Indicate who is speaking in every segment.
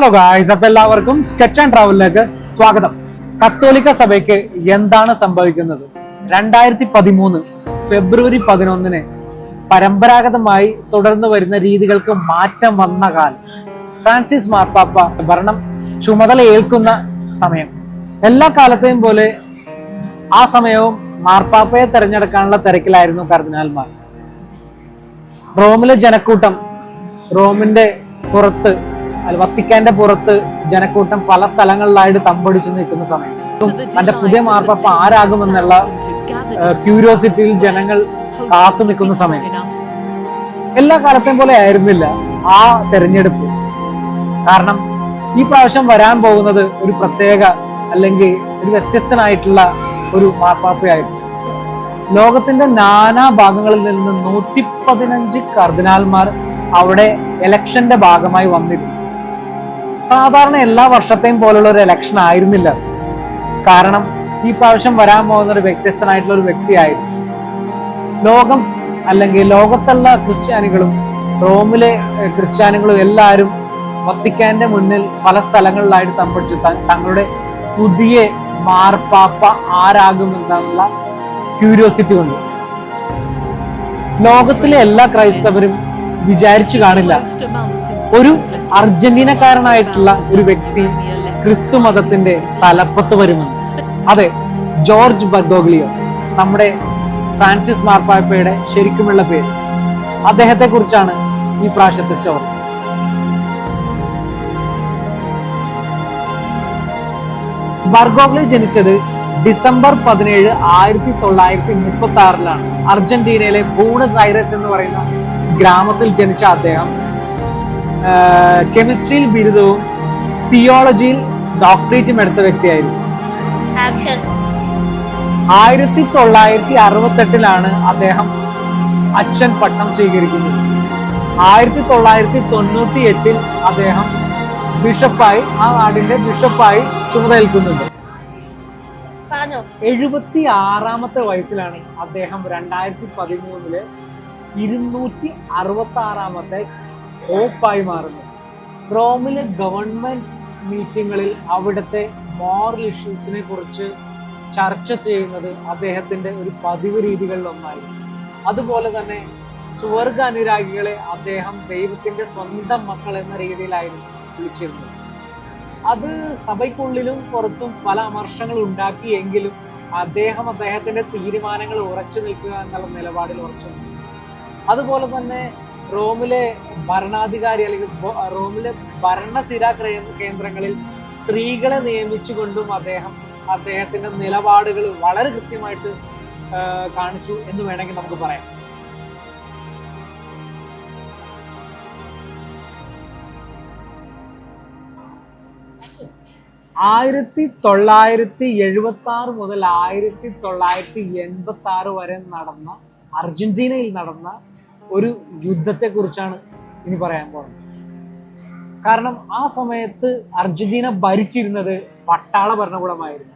Speaker 1: Hello guys അപ്പൊ എല്ലാവർക്കും sketch and ട്രാവലിലേക്ക് സ്വാഗതം. കത്തോലിക്ക സഭയ്ക്ക് എന്താണ് സംഭവിക്കുന്നത്? രണ്ടായിരത്തി പതിമൂന്ന് ഫെബ്രുവരി പതിനൊന്നിന് പരമ്പരാഗതമായി തുടർന്നു വരുന്ന രീതികൾക്ക് മാറ്റം വന്ന കാലം. ഫ്രാൻസിസ് മാർപ്പാപ്പ ഭരണം ചുമതല ഏൽക്കുന്ന സമയം. എല്ലാ കാലത്തെയും പോലെ ആ സമയവും മാർപ്പാപ്പയെ തിരഞ്ഞെടുക്കാനുള്ള തിരക്കിലായിരുന്നു കർദിനാൽമാർ റോമിലെ ജനക്കൂട്ടം റോമിന്റെ പുറത്ത് വത്തിക്കാന്റെ പുറത്ത് ജനക്കൂട്ടം പല സ്ഥലങ്ങളിലായിട്ട് തമ്പടിച്ചു നിൽക്കുന്ന സമയം. തന്റെ പുതിയ മാർപ്പാപ്പ ആരാകുമെന്നുള്ള ക്യൂരിയോസിറ്റിയിൽ ജനങ്ങൾ കാത്തു നിൽക്കുന്ന സമയം. എല്ലാ കാലത്തെയും പോലെ ആയിരുന്നില്ല ആ തെരഞ്ഞെടുപ്പ്. കാരണം ഈ പ്രാവശ്യം വരാൻ പോകുന്നത് ഒരു പ്രത്യേക അല്ലെങ്കിൽ ഒരു വ്യത്യസ്തനായിട്ടുള്ള ഒരു മാർപ്പാപ്പയായിരുന്നു. ലോകത്തിന്റെ നാനാ ഭാഗങ്ങളിൽ നിന്ന് നൂറ്റി പതിനഞ്ച് കർദിനാൽമാർ അവിടെ എലക്ഷന്റെ ഭാഗമായി വന്നിരുന്നു. സാധാരണ എല്ലാ വർഷത്തെയും പോലുള്ള ഒരു ഇലക്ഷൻ ആയിരുന്നില്ല. കാരണം ഈ പ്രാവശ്യം വരാൻ പോകുന്ന ഒരു വ്യത്യസ്തനായിട്ടുള്ള ഒരു വ്യക്തിയായിരുന്നു. ലോകം അല്ലെങ്കിൽ ലോകത്തുള്ള ക്രിസ്ത്യാനികളും റോമിലെ ക്രിസ്ത്യാനികളും എല്ലാവരും വത്തിക്കാന്റെ മുന്നിൽ പല സ്ഥലങ്ങളിലായിട്ട് തമ്പടിച്ചു തങ്ങളുടെ പുതിയ മാർപ്പാപ്പ ആരാകുമെന്നുള്ള ക്യൂരിയോസിറ്റി കൊണ്ട്. ലോകത്തിലെ എല്ലാ ക്രൈസ്തവരും വിചാരിച്ചു കാണില്ല. ഒരു അർജന്റീനക്കാരനായിട്ടുള്ള ഒരു വ്യക്തി ക്രിസ്തു മതത്തിന്റെ തലപ്പത്ത് വരുമെന്ന് അതെ ജോർജ് ബർഗോഗ്ലിയോ നമ്മുടെ ഫ്രാൻസിസ് മാർപ്പാപ്പയുടെ ശരിക്കുമുള്ള പേര്. അദ്ദേഹത്തെ കുറിച്ചാണ് ഈ പ്രാവശ്യത്തെ സ്റ്റോറി ബർഗോഗ്ലി ജനിച്ചത് ഡിസംബർ പതിനേഴ് ആയിരത്തി തൊള്ളായിരത്തി മുപ്പത്തി ആറിലാണ് അർജന്റീനയിലെ ബൂണസ് ഐറസ് എന്ന് പറയുന്ന ഗ്രാമത്തിൽ ജനിച്ച അദ്ദേഹം കെമിസ്ട്രിയിൽ ബിരുദവും തിയോളജിയിൽ ഡോക്ടറേറ്റും എടുത്ത വ്യക്തിയായിരുന്നു. ആയിരത്തി തൊള്ളായിരത്തി അറുപത്തെട്ടിലാണ് അദ്ദേഹം അച്ഛൻ പട്ടം സ്വീകരിക്കുന്നത്. ആയിരത്തി തൊള്ളായിരത്തി തൊണ്ണൂറ്റി എട്ടിൽ അദ്ദേഹം ബിഷപ്പായി ആ നാടിന്റെ ബിഷപ്പായി ചുമതലേൽക്കുന്നുണ്ട് എഴുപത്തി ആറാമത്തെ വയസ്സിലാണ് അദ്ദേഹം രണ്ടായിരത്തി പതിമൂന്നിൽ ഇരുന്നൂറ്റി അറുപത്തി ആറാമത്തെ ഓപ്പായി മാറുന്നു. റോമിലെ ഗവൺമെന്റ് മീറ്റിങ്ങുകളിൽ അവിടുത്തെ മോറൽ ഇഷ്യൂസിനെ കുറിച്ച് ചർച്ച ചെയ്യുന്നത് അദ്ദേഹത്തിന്റെ ഒരു പതിവ് രീതികളിൽ അതുപോലെ തന്നെ സ്വർഗ അനുരാഗികളെ അദ്ദേഹം ദൈവത്തിന്റെ സ്വന്തം മക്കൾ എന്ന രീതിയിലായിരുന്നു വിളിച്ചിരുന്നത്. അത് സഭയ്ക്കുള്ളിലും പുറത്തും പല അമർഷങ്ങൾ ഉണ്ടാക്കിയെങ്കിലും അദ്ദേഹം അദ്ദേഹത്തിന്റെ തീരുമാനങ്ങൾ ഉറച്ചു നിൽക്കുക എന്നുള്ള നിലപാടിൽ ഉറച്ചു നിന്നു. അതുപോലെ തന്നെ റോമിലെ ഭരണാധികാരി അല്ലെങ്കിൽ റോമിലെ ഭരണസിര കേന്ദ്രങ്ങളിൽ സ്ത്രീകളെ നിയമിച്ചുകൊണ്ടും അദ്ദേഹം അദ്ദേഹത്തിന്റെ നിലപാടുകൾ വളരെ കൃത്യമായിട്ട് കാണിച്ചു എന്ന് വേണമെങ്കിൽ നമുക്ക് പറയാം. ആയിരത്തി തൊള്ളായിരത്തി എഴുപത്തി ആറ് മുതൽ ആയിരത്തി തൊള്ളായിരത്തി എൺപത്തി ആറ് വരെ നടന്ന അർജന്റീനയിൽ നടന്ന ഒരു യുദ്ധത്തെ കുറിച്ചാണ് ഇനി പറയാൻ പോകുന്നത്. കാരണം ആ സമയത്ത് അർജന്റീന ഭരിച്ചിരുന്നത് പട്ടാള ഭരണകൂടമായിരുന്നു.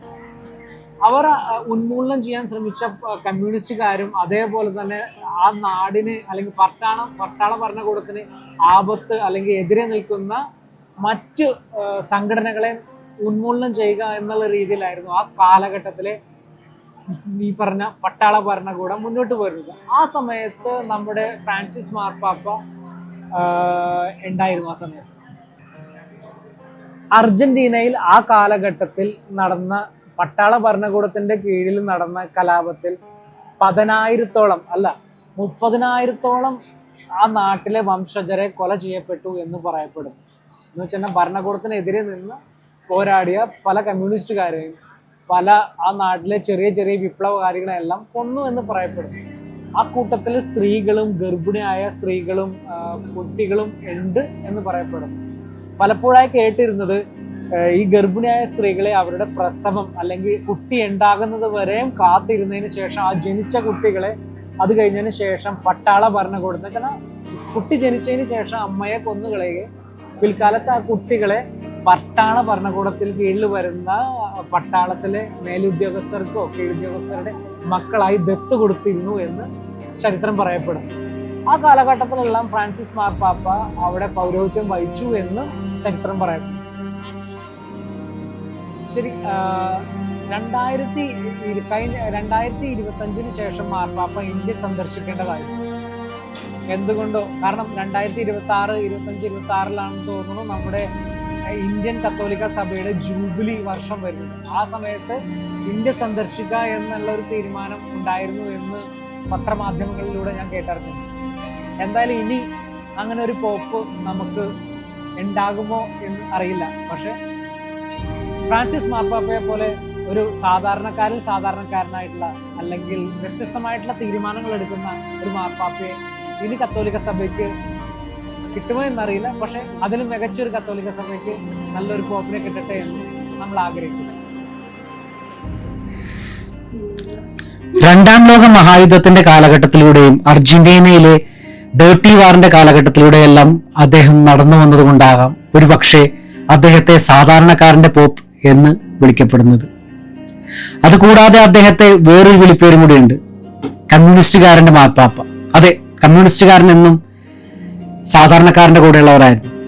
Speaker 1: അവർ ഉന്മൂലനം ചെയ്യാൻ ശ്രമിച്ച കമ്മ്യൂണിസ്റ്റുകാരും അതേപോലെ തന്നെ ആ നാടിന് അല്ലെങ്കിൽ പട്ടാള പട്ടാള ഭരണകൂടത്തിന് ആപത്ത് അല്ലെങ്കിൽ എതിരെ നിൽക്കുന്ന മറ്റ് സംഘടനകളെ ഉന്മൂലനം ചെയ്യുക എന്നുള്ള രീതിയിലായിരുന്നു ആ കാലഘട്ടത്തിലെ ഈ പറഞ്ഞ പട്ടാള ഭരണകൂടം മുന്നോട്ട് പോരുന്നത് ആ സമയത്ത് നമ്മുടെ ഫ്രാൻസിസ് മാർപ്പാപ്പ ഉണ്ടായിരുന്നു ആ സമയത്ത്. അർജന്റീനയിൽ ആ കാലഘട്ടത്തിൽ നടന്ന പട്ടാള ഭരണകൂടത്തിന്റെ കീഴിൽ നടന്ന കലാപത്തിൽ പതിനായിരത്തോളം അല്ല മുപ്പതിനായിരത്തോളം ആ നാട്ടിലെ വംശജരെ കൊല ചെയ്യപ്പെട്ടു എന്ന് പറയപ്പെടുന്നു. എന്ന് വെച്ചാൽ ഭരണകൂടത്തിനെതിരെ നിന്ന് പോരാടിയ പല കമ്മ്യൂണിസ്റ്റുകാരെയും പല ആ നാട്ടിലെ ചെറിയ ചെറിയ വിപ്ലവകാരികളെല്ലാം കൊന്നു എന്ന് പറയപ്പെടുന്നു. ആ കൂട്ടത്തിൽ സ്ത്രീകളും ഗർഭിണിയായ സ്ത്രീകളും കുട്ടികളും ഉണ്ട് എന്ന് പറയപ്പെടുന്നു. പലപ്പോഴായി കേട്ടിരുന്നത് ഈ ഗർഭിണിയായ സ്ത്രീകളെ അവരുടെ പ്രസവം അല്ലെങ്കിൽ കുട്ടി ഉണ്ടാകുന്നത് വരെയും കാത്തിരുന്നതിന് ശേഷം ആ ജനിച്ച കുട്ടികളെ അത് കഴിഞ്ഞതിന് ശേഷം പട്ടാള ഭരണകൂടത്തിന് കുട്ടി ജനിച്ചതിന് ശേഷം അമ്മയെ കൊന്നുകളയുകയും പിൽക്കാലത്ത് ആ കുട്ടികളെ പട്ടാള ഭരണകൂടത്തിൽ കീഴിൽ വരുന്ന പട്ടാളത്തിലെ മേലുദ്യോഗസ്ഥർക്കോ കീഴുദ്യോഗസ്ഥരുടെ മക്കളായി ദത്ത് കൊടുത്തിരുന്നു എന്ന് ചരിത്രം പറയപ്പെടുന്നു. ആ കാലഘട്ടത്തിലെല്ലാം ഫ്രാൻസിസ് മാർപ്പാപ്പ അവിടെ പൗരോഹിത്യം വഹിച്ചു എന്ന് ചരിത്രം പറയപ്പെടുന്നു. ശരി രണ്ടായിരത്തി കഴിഞ്ഞ രണ്ടായിരത്തി ഇരുപത്തഞ്ചിന് ശേഷം മാർപ്പാപ്പ ഇന്ത്യ സന്ദർശിക്കേണ്ടതായിരുന്നു എന്തുകൊണ്ടോ? കാരണം രണ്ടായിരത്തി ഇരുപത്തി ആറ് ഇരുപത്തഞ്ച് ഇരുപത്തി ആറിലാണെന്ന് തോന്നുന്നു നമ്മുടെ ഇന്ത്യൻ കത്തോലിക്ക സഭയുടെ ജൂബിലി വർഷം വരുന്നത്. ആ സമയത്ത് ഇന്ത്യ സന്ദർശിക്കുക എന്നുള്ള ഒരു തീരുമാനം ഉണ്ടായിരുന്നു എന്ന് പത്രമാധ്യമങ്ങളിലൂടെ ഞാൻ കേട്ടറിഞ്ഞു എന്തായാലും ഇനി അങ്ങനെ ഒരു പോപ്പ് നമുക്ക് ഉണ്ടാകുമോ എന്ന് അറിയില്ല. പക്ഷെ ഫ്രാൻസിസ് മാർപ്പാപ്പയെ പോലെ ഒരു സാധാരണക്കാരിൽ സാധാരണക്കാരനായിട്ടുള്ള അല്ലെങ്കിൽ വ്യത്യസ്തമായിട്ടുള്ള തീരുമാനങ്ങൾ എടുക്കുന്ന ഒരു മാർപ്പാപ്പയെ ഇനി കത്തോലിക്ക സഭയ്ക്ക് കിട്ടുമോ എന്നറിയില്ല പക്ഷെ അതിലും മികച്ചൊരു കത്തോലിക്ക സഭയ്ക്ക് നല്ലൊരു പോപ്പിനെ കിട്ടട്ടെ എന്ന് നമ്മൾ ആഗ്രഹിക്കുന്നു.
Speaker 2: രണ്ടാം ലോക മഹായുദ്ധത്തിന്റെ കാലഘട്ടത്തിലൂടെയും അർജന്റീനയിലെ ഡേർട്ടി വാറിന്റെ കാലഘട്ടത്തിലൂടെയെല്ലാം അദ്ദേഹം നടന്നു വന്നതുകൊണ്ടാകാം ഒരു പക്ഷേ അദ്ദേഹത്തെ സാധാരണക്കാരന്റെ പോപ്പ് എന്ന് വിളിക്കപ്പെടുന്നത്. അതുകൂടാതെ അദ്ദേഹത്തെ വേറൊരു വിളിപ്പേരും കൂടിയുണ്ട്. കമ്മ്യൂണിസ്റ്റുകാരന്റെ മാർപ്പാപ്പ. അതെ കമ്മ്യൂണിസ്റ്റുകാരൻ എന്നും സാധാരണക്കാരന്റെ കൂടെയുള്ളവരായിരുന്നു.